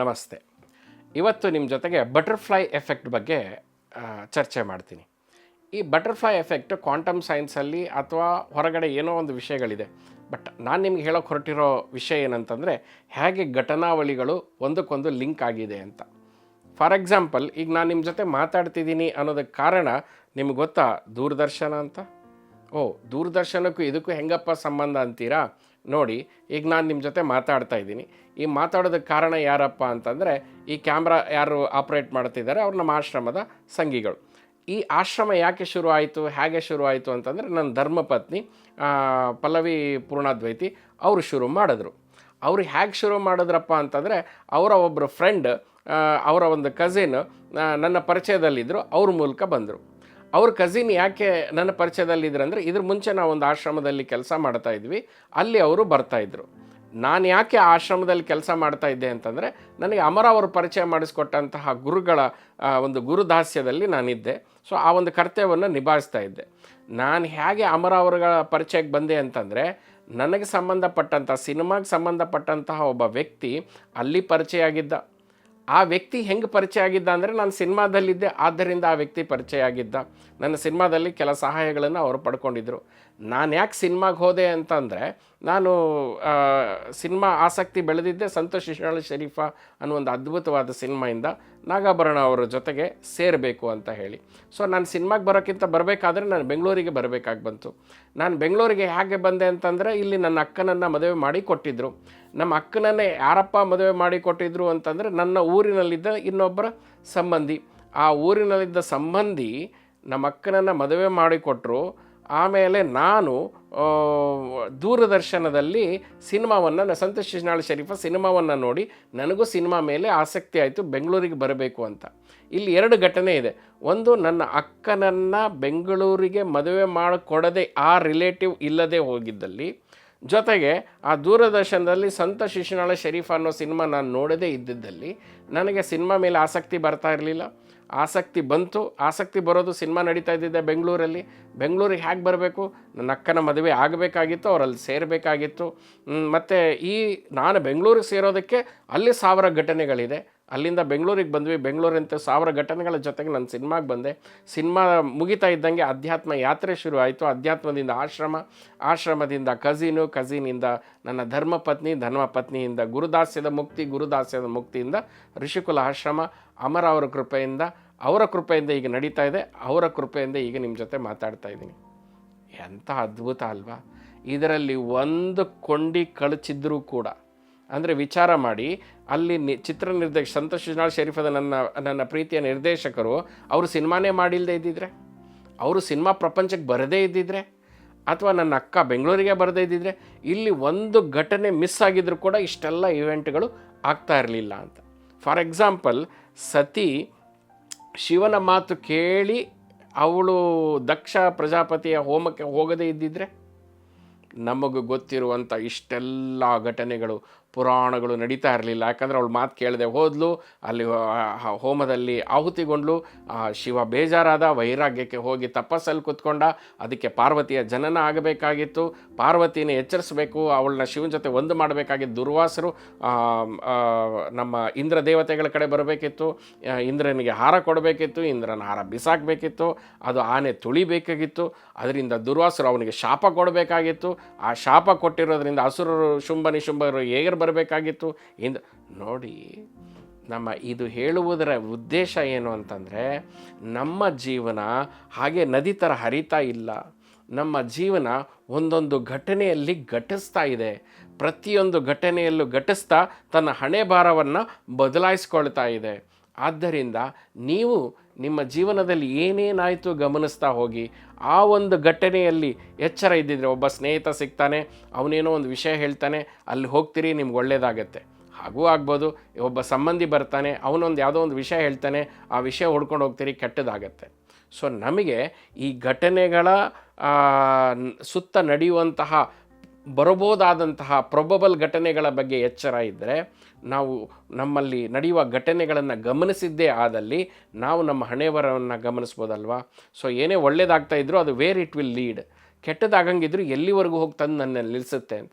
ನಮಸ್ತೆ. ಇವತ್ತು ನಿಮ್ಮ ಜೊತೆಗೆ ಬಟರ್ಫ್ಲೈ ಎಫೆಕ್ಟ್ ಬಗ್ಗೆ ಚರ್ಚೆ ಮಾಡ್ತೀನಿ. ಈ ಬಟರ್ಫ್ಲೈ ಎಫೆಕ್ಟ್ ಕ್ವಾಂಟಮ್ ಸೈನ್ಸಲ್ಲಿ ಅಥವಾ ಹೊರಗಡೆ ಏನೋ ಒಂದು ವಿಷಯಗಳಿದೆ. ಬಟ್ ನಾನು ನಿಮ್ಗೆ ಹೇಳೋಕೆ ಹೊರಟಿರೋ ವಿಷಯ ಏನಂತಂದರೆ, ಹೇಗೆ ಘಟನಾವಳಿಗಳು ಒಂದಕ್ಕೊಂದು ಲಿಂಕ್ ಆಗಿದೆ ಅಂತ. ಫಾರ್ ಎಕ್ಸಾಂಪಲ್, ಈಗ ನಾನು ನಿಮ್ಮ ಜೊತೆ ಮಾತಾಡ್ತಿದ್ದೀನಿ ಅನ್ನೋದಕ್ಕೆ ಕಾರಣ ನಿಮ್ಗೆ ಗೊತ್ತಾ ದೂರದರ್ಶನ ಅಂತ? ಓ, ದೂರದರ್ಶನಕ್ಕೂ ಇದಕ್ಕೂ ಹೆಂಗಪ್ಪ ಸಂಬಂಧ ಅಂತೀರಾ? ನೋಡಿ, ಈಗ ನಾನು ನಿಮ್ಮ ಜೊತೆ ಮಾತಾಡ್ತಾ ಇದ್ದೀನಿ. ಈ ಮಾತಾಡೋದಕ್ಕೆ ಕಾರಣ ಯಾರಪ್ಪ ಅಂತಂದರೆ, ಈ ಕ್ಯಾಮ್ರಾ ಯಾರು ಆಪ್ರೇಟ್ ಮಾಡ್ತಿದ್ದಾರೆ, ಅವ್ರು ನಮ್ಮ ಆಶ್ರಮದ ಸಂಘಿಗಳು ಈ ಆಶ್ರಮ ಯಾಕೆ ಶುರು ಆಯಿತು, ಹೇಗೆ ಶುರು ಆಯಿತು ಅಂತಂದರೆ, ನನ್ನ ಧರ್ಮಪತ್ನಿ ಪಲ್ಲವಿ ಪೂರ್ಣಾದ್ವೈತಿ, ಅವರು ಶುರು ಮಾಡಿದ್ರು. ಅವರು ಹೇಗೆ ಶುರು ಮಾಡಿದ್ರಪ್ಪ ಅಂತಂದರೆ, ಅವರ ಒಬ್ಬರು ಫ್ರೆಂಡ್ ಅವರ ಒಂದು ಕಸಿನ್ ನನ್ನ ಪರಿಚಯದಲ್ಲಿದ್ದರು ಅವ್ರ ಮೂಲಕ ಬಂದರು. ಅವ್ರ ಕಸಿನ್ ಯಾಕೆ ನನ್ನ ಪರಿಚಯದಲ್ಲಿದ್ರು ಅಂದರೆ ಇದ್ರ ಮುಂಚೆ ನಾವು ಒಂದು ಆಶ್ರಮದಲ್ಲಿ ಕೆಲಸ ಮಾಡ್ತಾ ಇದ್ವಿ, ಅಲ್ಲಿ ಅವರು ಬರ್ತಾಯಿದ್ರು ನಾನು ಯಾಕೆ ಆಶ್ರಮದಲ್ಲಿ ಕೆಲಸ ಮಾಡ್ತಾ ಇದ್ದೆ ಅಂತಂದರೆ, ನನಗೆ ಅಮರ ಅವರು ಪರಿಚಯ ಮಾಡಿಸ್ಕೊಟ್ಟಂತಹ ಗುರುಗಳ ಒಂದು ಗುರುದಾಸ್ಯದಲ್ಲಿ ನಾನಿದ್ದೆ. ಸೊ ಆ ಒಂದು ಕರ್ತವ್ಯವನ್ನು ನಿಭಾಯಿಸ್ತಾ ಇದ್ದೆ. ನಾನು ಹೇಗೆ ಅಮರ ಅವರುಗಳ ಪರಿಚಯಕ್ಕೆ ಬಂದೆ ಅಂತಂದರೆ, ನನಗೆ ಸಂಬಂಧಪಟ್ಟಂಥ ಸಿನಿಮಾಗೆ ಸಂಬಂಧಪಟ್ಟಂತಹ ಒಬ್ಬ ವ್ಯಕ್ತಿ ಅಲ್ಲಿ ಪರಿಚಯ ಆಗಿದ್ದ. ಆ ವ್ಯಕ್ತಿ ಹೆಂಗೆ ಪರಿಚಯ ಆಗಿದ್ದ ಅಂದರೆ ನಾನು ಸಿನಿಮಾದಲ್ಲಿದ್ದೆ, ಆದ್ದರಿಂದ ಆ ವ್ಯಕ್ತಿ ಪರಿಚಯ ಆಗಿದ್ದ. ನನ್ನ ಸಿನಿಮಾದಲ್ಲಿ ಕೆಲ ಸಹಾಯಗಳನ್ನು ಅವರು ಪಡ್ಕೊಂಡಿದ್ರು. ನಾನು ಯಾಕೆ ಸಿನಿಮಾಗೆ ಹೋದೆ ಅಂತಂದರೆ, ನಾನು ಸಿನಿಮಾ ಆಸಕ್ತಿ ಬೆಳೆದಿದ್ದೆ ಸಂತೋಷ್ ಇಶ್ನಾಳ್ ಶರೀಫ ಅನ್ನೋ ಒಂದು ಅದ್ಭುತವಾದ ಸಿನಿಮಾಯಿಂದ ನಾಗಾಭರಣ ಅವರ ಜೊತೆಗೆ ಸೇರಬೇಕು ಅಂತ ಹೇಳಿ. ಸೊ ನಾನು ಸಿನಿಮಾಗೆ ಬರೋಕ್ಕಿಂತ ಬರಬೇಕಾದ್ರೆ ನಾನು ಬೆಂಗಳೂರಿಗೆ ಬರಬೇಕಾಗಿ ಬಂತು. ನಾನು ಬೆಂಗಳೂರಿಗೆ ಹೇಗೆ ಬಂದೆ ಅಂತಂದರೆ, ಇಲ್ಲಿ ನನ್ನ ಅಕ್ಕನನ್ನು ಮದುವೆ ಮಾಡಿ ಕೊಟ್ಟಿದ್ದರು ನಮ್ಮ ಅಕ್ಕನನ್ನೇ ಯಾರಪ್ಪ ಮದುವೆ ಮಾಡಿ ಕೊಟ್ಟಿದ್ರು ಅಂತಂದರೆ, ನನ್ನ ಊರಿನಲ್ಲಿದ್ದ ಇನ್ನೊಬ್ಬರ ಸಂಬಂಧಿ. ಆ ಊರಿನಲ್ಲಿದ್ದ ಸಂಬಂಧಿ ನಮ್ಮ ಅಕ್ಕನನ್ನು ಮದುವೆ ಮಾಡಿಕೊಟ್ರು ಆಮೇಲೆ ನಾನು ದೂರದರ್ಶನದಲ್ಲಿ ಸಿನಿಮಾವನ್ನು ಸಂತೋಷ್ ಶಿಶನಾಳ್ ಶರೀಫ ಸಿನಿಮಾವನ್ನು ನೋಡಿ ನನಗೂ ಸಿನಿಮಾ ಮೇಲೆ ಆಸಕ್ತಿ ಆಯಿತು, ಬೆಂಗಳೂರಿಗೆ ಬರಬೇಕು ಅಂತ. ಇಲ್ಲಿ ಎರಡು ಘಟನೆ ಇದೆ. ಒಂದು, ನನ್ನ ಅಕ್ಕನನ್ನು ಬೆಂಗಳೂರಿಗೆ ಮದುವೆ ಮಾಡಿಕೊಡದೆ ಆ ರಿಲೇಟಿವ್ ಇಲ್ಲದೆ ಹೋಗಿದ್ದಲ್ಲಿ. ಜೊತೆಗೆ ಆ ದೂರದರ್ಶನದಲ್ಲಿ ಸಂತ ಶಿಶುನಾಳ ಶರೀಫ್ ಅನ್ನೋ ಸಿನಿಮಾ ನಾನು ನೋಡದೇ ಇದ್ದಿದ್ದಲ್ಲಿ ನನಗೆ ಸಿನಿಮಾ ಮೇಲೆ ಆಸಕ್ತಿ ಬರ್ತಾ ಇರಲಿಲ್ಲ. ಆಸಕ್ತಿ ಬಂತು. ಆಸಕ್ತಿ ಬರೋದು ಸಿನಿಮಾ ನಡೀತಾ ಇದ್ದಿದ್ದೆ ಬೆಂಗಳೂರಲ್ಲಿ. ಬೆಂಗಳೂರಿಗೆ ಹೇಗೆ ಬರಬೇಕು? ನನ್ನ ಅಕ್ಕನ ಮದುವೆ ಆಗಬೇಕಾಗಿತ್ತು, ಅವರಲ್ಲಿ ಸೇರಬೇಕಾಗಿತ್ತು. ಮತ್ತು ಈ ನಾನು ಬೆಂಗಳೂರಿಗೆ ಸೇರೋದಕ್ಕೆ ಅಲ್ಲಿ ಸಾವಿರ ಘಟನೆಗಳಿದೆ. ಅಲ್ಲಿಂದ ಬೆಂಗಳೂರಿಗೆ ಬಂದ್ವಿ. ಬೆಂಗಳೂರಂತೆ ಸಾವಿರ ಘಟನೆಗಳ ಜೊತೆಗೆ ನಾನು ಸಿನಿಮಾಗೆ ಬಂದೆ. ಸಿನಿಮಾ ಮುಗಿತಾ ಇದ್ದಂಗೆ ಅಧ್ಯಾತ್ಮ ಯಾತ್ರೆ ಶುರು ಆಯಿತು. ಅಧ್ಯಾತ್ಮದಿಂದ ಆಶ್ರಮ, ಆಶ್ರಮದಿಂದ ಕಝೀನು ಕಝೀನಿಂದ ನನ್ನ ಧರ್ಮಪತ್ನಿ, ಧರ್ಮಪತ್ನಿಯಿಂದ ಗುರುದಾಸ್ಯದ ಮುಕ್ತಿ, ಗುರುದಾಸ್ಯದ ಮುಕ್ತಿಯಿಂದ ಋಷಿಕುಲ ಆಶ್ರಮ, ಅಮರ ಅವರ ಕೃಪೆಯಿಂದ ಅವರ ಕೃಪೆಯಿಂದ ಈಗ ನಡೀತಾ ಇದೆ, ಅವರ ಕೃಪೆಯಿಂದ ಈಗ ನಿಮ್ಮ ಜೊತೆ ಮಾತಾಡ್ತಾ ಇದ್ದೀನಿ. ಎಂಥ ಅದ್ಭುತ ಅಲ್ವಾ? ಇದರಲ್ಲಿ ಒಂದು ಕೊಂಡಿ ಕಳಚಿದ್ರೂ ಕೂಡ. ಅಂದರೆ ವಿಚಾರ ಮಾಡಿ, ಅಲ್ಲಿ ನಿ, ಚಿತ್ರ ನಿರ್ದೇಶ ಸಂತೋಷ್ ಜನಾಳ್ ಶರೀಫದ ನನ್ನ ನನ್ನ ಪ್ರೀತಿಯ ನಿರ್ದೇಶಕರು, ಅವರು ಸಿನಿಮಾನೇ ಮಾಡಿಲ್ಲದೆ ಇದ್ದಿದ್ರೆ? ಅವರು ಸಿನಿಮಾ ಪ್ರಪಂಚಕ್ಕೆ ಬರದೇ ಇದ್ದಿದ್ರೆ? ಅಥವಾ ನನ್ನ ಅಕ್ಕ ಬೆಂಗಳೂರಿಗೆ ಬರದೇ ಇದ್ದಿದ್ರೆ? ಇಲ್ಲಿ ಒಂದು ಘಟನೆ ಮಿಸ್ ಆಗಿದ್ರು ಕೂಡ ಇಷ್ಟೆಲ್ಲ ಇವೆಂಟ್ಗಳು ಆಗ್ತಾ ಇರಲಿಲ್ಲ ಅಂತ. ಫಾರ್ ಎಕ್ಸಾಂಪಲ್ ಸತಿ ಶಿವನ ಮಾತು ಕೇಳಿ ಅವಳು ದಕ್ಷ ಪ್ರಜಾಪತಿಯ ಹೋಮಕ್ಕೆ ಹೋಗದೇ ಇದ್ದಿದ್ರೆ ನಮಗೆ ಗೊತ್ತಿರುವಂಥ ಇಷ್ಟೆಲ್ಲ ಘಟನೆಗಳು. ಪುರಾಣಗಳು ನಡೀತಾ ಇರಲಿಲ್ಲ. ಯಾಕಂದರೆ ಅವಳು ಮಾತು ಕೇಳದೆ ಹೋದ್ಲು, ಅಲ್ಲಿ ಹೋಮದಲ್ಲಿ ಆಹುತಿಗೊಂಡ್ಲು. ಶಿವ ಬೇಜಾರಾದ, ವೈರಾಗ್ಯಕ್ಕೆ ಹೋಗಿ ತಪಸ್ಸಲ್ಲಿ ಕುತ್ಕೊಂಡ. ಅದಕ್ಕೆ ಪಾರ್ವತಿಯ ಜನನ ಆಗಬೇಕಾಗಿತ್ತು. ಪಾರ್ವತಿನ ಎಚ್ಚರಿಸಬೇಕು, ಅವಳನ್ನ ಶಿವನ ಜೊತೆ ಒಂದು ಮಾಡಬೇಕಾಗಿ ದುರ್ವಾಸರು ನಮ್ಮ ಇಂದ್ರ ದೇವತೆಗಳ ಕಡೆ ಬರಬೇಕಿತ್ತು. ಇಂದ್ರನಿಗೆ ಹಾರ ಕೊಡಬೇಕಿತ್ತು, ಇಂದ್ರನ ಹಾರ ಬಿಸಾಕಬೇಕಿತ್ತು. ಅದು ಆನೆ ತುಳಿಬೇಕಾಗಿತ್ತು. ಅದರಿಂದ ದುರ್ವಾಸರು ಅವನಿಗೆ ಶಾಪ ಕೊಡಬೇಕಾಗಿತ್ತು. ಆ ಶಾಪ ಕೊಟ್ಟಿರೋದ್ರಿಂದ ಹಸುರರು ಶುಂಭ ನಿಶುಂಭರು ಹೇಗರು ಬರಬೇಕಾಗಿತ್ತು. ಇಂದ ನೋಡಿ, ನಮ್ಮ ಇದು ಹೇಳುವುದರ ಉದ್ದೇಶ ಏನು ಅಂತಂದರೆ, ನಮ್ಮ ಜೀವನ ಹಾಗೆ ನದಿ ಥರ ಹರಿತಾ ಇಲ್ಲ. ನಮ್ಮ ಜೀವನ ಒಂದೊಂದು ಘಟನೆಯಲ್ಲಿ ಘಟಿಸ್ತಾ ಇದೆ. ಪ್ರತಿಯೊಂದು ಘಟನೆಯಲ್ಲೂ ಘಟಿಸ್ತಾ ತನ್ನ ಹಣೆ ಭಾರವನ್ನು ಬದಲಾಯಿಸ್ಕೊಳ್ತಾ ಇದೆ. ಆದ್ದರಿಂದ ನೀವು ನಿಮ್ಮ ಜೀವನದಲ್ಲಿ ಏನೇನಾಯಿತು ಗಮನಿಸ್ತಾ ಹೋಗಿ, ಆ ಒಂದು ಘಟನೆಯಲ್ಲಿ ಎಚ್ಚರ ಇದ್ದಿದ್ರೆ ಒಬ್ಬ ಸ್ನೇಹಿತ ಸಿಗ್ತಾನೆ, ಅವನೇನೋ ಒಂದು ವಿಷಯ ಹೇಳ್ತಾನೆ, ಅಲ್ಲಿ ಹೋಗ್ತೀರಿ, ನಿಮ್ಗೆ ಒಳ್ಳೆಯದಾಗತ್ತೆ ಹಾಗೂ ಆಗ್ಬೋದು, ಒಬ್ಬ ಸಂಬಂಧಿ ಬರ್ತಾನೆ, ಅವನೊಂದು ಯಾವುದೋ ಒಂದು ವಿಷಯ ಹೇಳ್ತಾನೆ, ಆ ವಿಷಯ ಹೊಡ್ಕೊಂಡು ಹೋಗ್ತೀರಿ, ಕೆಟ್ಟದಾಗತ್ತೆ. ಸೊ ನಮಗೆ ಈ ಘಟನೆಗಳ ಸುತ್ತ ನಡೆಯುವಂತಹ ಬರಬಹುದಾದಂತಹ ಪ್ರೊಬಬಲ್ ಘಟನೆಗಳ ಬಗ್ಗೆ ಎಚ್ಚರ ಇದ್ದರೆ ನಾವು ನಮ್ಮಲ್ಲಿ ನಡೆಯುವ ಘಟನೆಗಳನ್ನು ಗಮನಿಸಿದ್ದೇ ಆದಲ್ಲಿ ನಾವು ನಮ್ಮ ಹಣೆವರವನ್ನು ಗಮನಿಸ್ಬೋದಲ್ವಾ? ಸೊ ಏನೇ ಒಳ್ಳೇದಾಗ್ತಾ ಇದ್ರೂ ಅದು ವೇರ್ ಇಟ್ ವಿಲ್ ಲೀಡ್ ಕೆಟ್ಟದಾಗಂಗಿದ್ರು ಎಲ್ಲಿವರೆಗೂ ಹೋಗಿ ತಂದು ನನ್ನ ನಿಲ್ಲಿಸುತ್ತೆ ಅಂತ.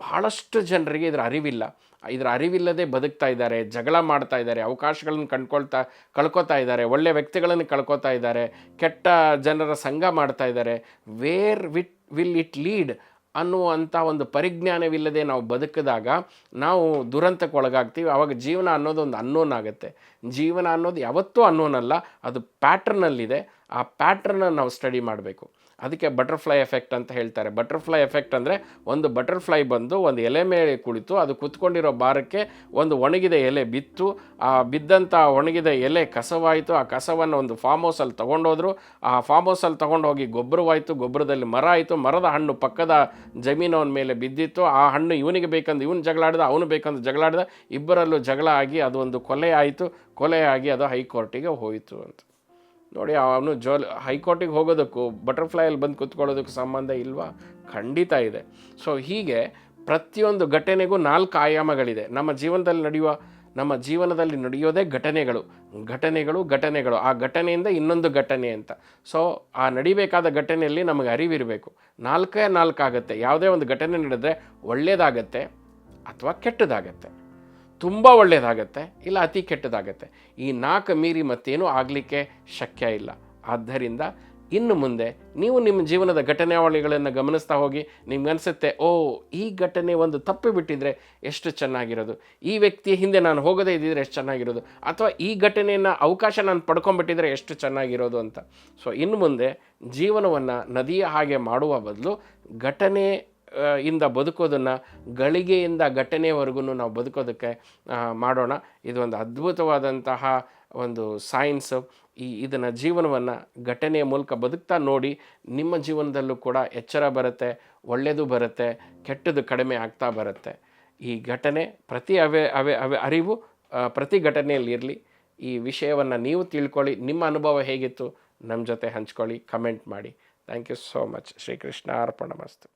ಭಾಳಷ್ಟು ಜನರಿಗೆ ಇದರ ಅರಿವಿಲ್ಲ. ಇದರ ಅರಿವಿಲ್ಲದೆ ಬದುಕ್ತಾ ಇದ್ದಾರೆ, ಜಗಳ ಮಾಡ್ತಾ ಇದ್ದಾರೆ, ಅವಕಾಶಗಳನ್ನು ಕಂಡ್ಕೊಳ್ತಾ, ಕಳ್ಕೊತಾ ಇದ್ದಾರೆ, ಒಳ್ಳೆ ವ್ಯಕ್ತಿಗಳನ್ನು ಕಳ್ಕೊತಾ ಇದ್ದಾರೆ, ಕೆಟ್ಟ ಜನರ ಸಂಘ ಮಾಡ್ತಾ ಇದ್ದಾರೆ. Where with will it lead ಅನ್ನುವಂಥ ಒಂದು ಪರಿಜ್ಞಾನವಿಲ್ಲದೆ ನಾವು ಬದುಕಿದಾಗ ನಾವು ದುರಂತಕ್ಕೆ ಒಳಗಾಗ್ತೀವಿ ಆವಾಗ ಜೀವನ ಅನ್ನೋದು ಒಂದು ಅನ್ನೋನ್ ಆಗುತ್ತೆ. ಜೀವನ ಅನ್ನೋದು ಯಾವತ್ತೂ ಅನ್ನೋನಲ್ಲ ಅದು ಪ್ಯಾಟ್ರನಲ್ಲಿದೆ ಆ ಪ್ಯಾಟ್ರನ್ನ ನಾವು ಸ್ಟಡಿ ಮಾಡಬೇಕು. ಅದಕ್ಕೆ ಬಟರ್ಫ್ಲೈ ಎಫೆಕ್ಟ್ ಅಂತ ಹೇಳ್ತಾರೆ. ಬಟರ್ಫ್ಲೈ ಎಫೆಕ್ಟ್ ಅಂದರೆ ಒಂದು ಬಟರ್ಫ್ಲೈ ಬಂದು ಒಂದು ಎಲೆ ಮೇಲೆ ಕುಳಿತು ಅದು ಕುತ್ಕೊಂಡಿರೋ ಭಾರಕ್ಕೆ ಒಂದು ಒಣಗಿದ ಎಲೆ ಬಿತ್ತು. ಆ ಬಿದ್ದಂಥ ಒಣಗಿದ ಎಲೆ ಕಸವಾಯಿತು. ಆ ಕಸವನ್ನು ಒಂದು ಫಾರ್ಮ್ ಹೌಸಲ್ಲಿ ತೊಗೊಂಡೋದ್ರು. ಆ ಫಾರ್ಮ್ ಹೌಸಲ್ಲಿ ತೊಗೊಂಡೋಗಿ ಗೊಬ್ಬರವಾಯಿತು. ಗೊಬ್ಬರದಲ್ಲಿ ಮರ ಆಯಿತು. ಮರದ ಹಣ್ಣು ಪಕ್ಕದ ಜಮೀನವನ ಮೇಲೆ ಬಿದ್ದಿತ್ತು. ಆ ಹಣ್ಣು ಇವನಿಗೆ ಬೇಕಂದು ಇವನು ಜಗಳಾಡಿದ ಅವನು ಬೇಕಂದು ಜಗಳಾಡಿದ ಇಬ್ಬರಲ್ಲೂ ಜಗಳ ಆಗಿ ಅದು ಒಂದು ಕೊಲೆ ಆಯಿತು. ಕೊಲೆ ಅದು ಹೈಕೋರ್ಟಿಗೆ ಹೋಯಿತು ಅಂತ. ನೋಡಿ, ಅವನು ಜೋಲ್ ಹೈಕೋರ್ಟಿಗೆ ಹೋಗೋದಕ್ಕೂ ಬಟರ್ಫ್ಲೈಯಲ್ಲಿ ಬಂದು ಕುತ್ಕೊಳ್ಳೋದಕ್ಕೂ ಸಂಬಂಧ ಇಲ್ವಾ? ಖಂಡಿತ ಇದೆ. ಸೊ, ಹೀಗೆ ಪ್ರತಿಯೊಂದು ಘಟನೆಗೂ ನಾಲ್ಕು ಆಯಾಮಗಳಿದೆ. ನಮ್ಮ ಜೀವನದಲ್ಲಿ ನಡೆಯುವ, ನಮ್ಮ ಜೀವನದಲ್ಲಿ ನಡೆಯೋದೇ ಘಟನೆಗಳು. ಘಟನೆಗಳು ಘಟನೆಗಳು. ಆ ಘಟನೆಯಿಂದ ಇನ್ನೊಂದು ಘಟನೆ ಅಂತ. ಸೊ, ಆ ನಡಿಬೇಕಾದ ಘಟನೆಯಲ್ಲಿ ನಮಗೆ ಅರಿವಿರಬೇಕು. ನಾಲ್ಕೇ ನಾಲ್ಕಾಗುತ್ತೆ. ಯಾವುದೇ ಒಂದು ಘಟನೆ ನಡೆದರೆ ಒಳ್ಳೆಯದಾಗತ್ತೆ ಅಥವಾ ಕೆಟ್ಟದಾಗತ್ತೆ. ತುಂಬ ಒಳ್ಳೆಯದಾಗತ್ತೆ ಇಲ್ಲ ಅತಿ ಕೆಟ್ಟದಾಗತ್ತೆ. ಈ ನಾಲ್ಕು ಮೀರಿ ಮತ್ತೇನೂ ಆಗಲಿಕ್ಕೆ ಶಕ್ಯ ಇಲ್ಲ. ಆದ್ದರಿಂದ ಇನ್ನು ಮುಂದೆ ನೀವು ನಿಮ್ಮ ಜೀವನದ ಘಟನಾವಳಿಗಳನ್ನು ಗಮನಿಸ್ತಾ ಹೋಗಿ, ನಿಮ್ಗನ್ಸುತ್ತೆ, ಓ, ಈ ಘಟನೆ ಒಂದು ತಪ್ಪಿ ಬಿಟ್ಟಿದ್ರೆ ಎಷ್ಟು ಚೆನ್ನಾಗಿರೋದು. ಈ ವ್ಯಕ್ತಿಯ ಹಿಂದೆ ನಾನು ಹೋಗದೇ ಇದ್ದಿದ್ರೆ ಎಷ್ಟು ಚೆನ್ನಾಗಿರೋದು. ಅಥವಾ ಈ ಘಟನೆಯನ್ನು ಅವಕಾಶ ನಾನು ಪಡ್ಕೊಂಡ್ಬಿಟ್ಟಿದ್ರೆ ಎಷ್ಟು ಚೆನ್ನಾಗಿರೋದು ಅಂತ. ಸೊ ಇನ್ನು ಮುಂದೆ ಜೀವನವನ್ನು ನದಿಯ ಹಾಗೆ ಮಾಡುವ ಬದಲು ಘಟನೆ ಇಂದ ಬದುಕೋದನ್ನು, ಗಳಿಗೆಯಿಂದ ಘಟನೆವರೆಗೂ ನಾವು ಬದುಕೋದಕ್ಕೆ ಮಾಡೋಣ. ಇದು ಒಂದು ಅದ್ಭುತವಾದಂತಹ ಒಂದು ಸೈನ್ಸ್ ಈ, ಇದನ್ನು ಜೀವನವನ್ನು ಘಟನೆಯ ಮೂಲಕ ಬದುಕ್ತಾ ನೋಡಿ, ನಿಮ್ಮ ಜೀವನದಲ್ಲೂ ಕೂಡ ಎಚ್ಚರ ಬರುತ್ತೆ ಒಳ್ಳೆಯದು ಬರುತ್ತೆ, ಕೆಟ್ಟದ್ದು ಕಡಿಮೆ ಆಗ್ತಾ ಬರುತ್ತೆ. ಈ ಘಟನೆ ಪ್ರತಿ ಅವೇ ಅವೇ ಅವೇ ಅರಿವು ಪ್ರತಿ ಘಟನೆಯಲ್ಲಿ ಇರಲಿ. ಈ ವಿಷಯವನ್ನು ನೀವು ತಿಳ್ಕೊಳ್ಳಿ, ನಿಮ್ಮ ಅನುಭವ ಹೇಗಿತ್ತು ನಮ್ಮ ಜೊತೆ ಹಂಚ್ಕೊಳ್ಳಿ ಕಮೆಂಟ್ ಮಾಡಿ. Thank you so much Shrikrishna Arpana ಮಸ್ತು.